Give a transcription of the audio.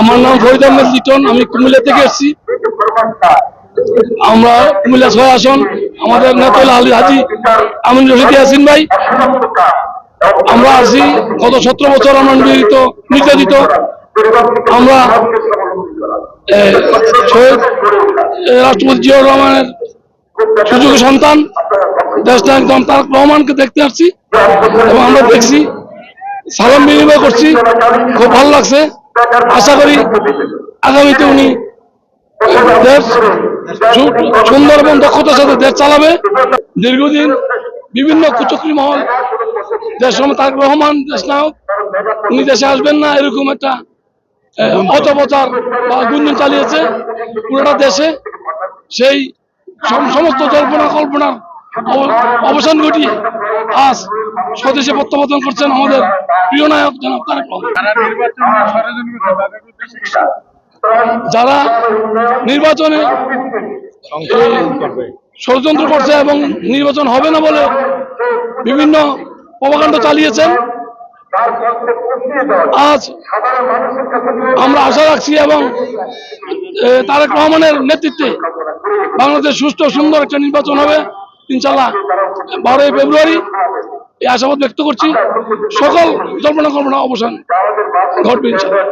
আমার নাম ফরিদ আহমেদ লিটন, আমি কুমিল্লা থেকে এসেছি। আমরা কুমিল্লা ছয় আসন, আমাদের নেতা আলী হাজি আমিন রশিদ ইয়াসিন ভাই। আমরা আছি গত সতেরো বছর আমরা নির্যাতিত নির্যাতিত। আমরা শহীদ রাষ্ট্রপতি জিয়াউর রহমানের সুযোগ্য সন্তান, দেশ একদম তারক রহমানকে দেখতে আসছি এবং আমরা দেখছি, সালাম বিনিময় করছি। খুব ভালো লাগছে। আশা করি আগামীতে উনি দেশ সুন্দর এবং দক্ষতার সাথে দেশ চালাবে। দীর্ঘদিন বিভিন্ন কুচক্রি মহল দেশ তারেক রহমান দেশ নায়ক উনি দেশে আসবেন না এরকম একটা আহ, অপপ্রচার বা গুঞ্জন চালিয়েছে পুরোটা দেশে। সেই সম- সমস্ত জল্পনা কল্পনার অব- অবসান ঘটিয়ে আজ স্বদেশে প্রত্যাবর্তন করছেন আমাদের প্রিয় নায়ক জনাব তারেক? যারা নির্বাচনে ষড়যন্ত্র করছে এবং নির্বাচন হবে না বলে বিভিন্ন প্রভাকাণ্ড চালিয়েছেন আজ আমরা আশা রাখছি এবং তারেক রহমানের নেতৃত্বে বাংলাদেশ সুস্থ সুন্দর একটা নির্বাচন হবে। ইনশাল্লাহ বারোই ফেব্রুয়ারি এই আশাবাদ ব্যক্ত করছি। সকল জল্পনা কল্পনা অবসান ঘটবে ইনশাল্লাহ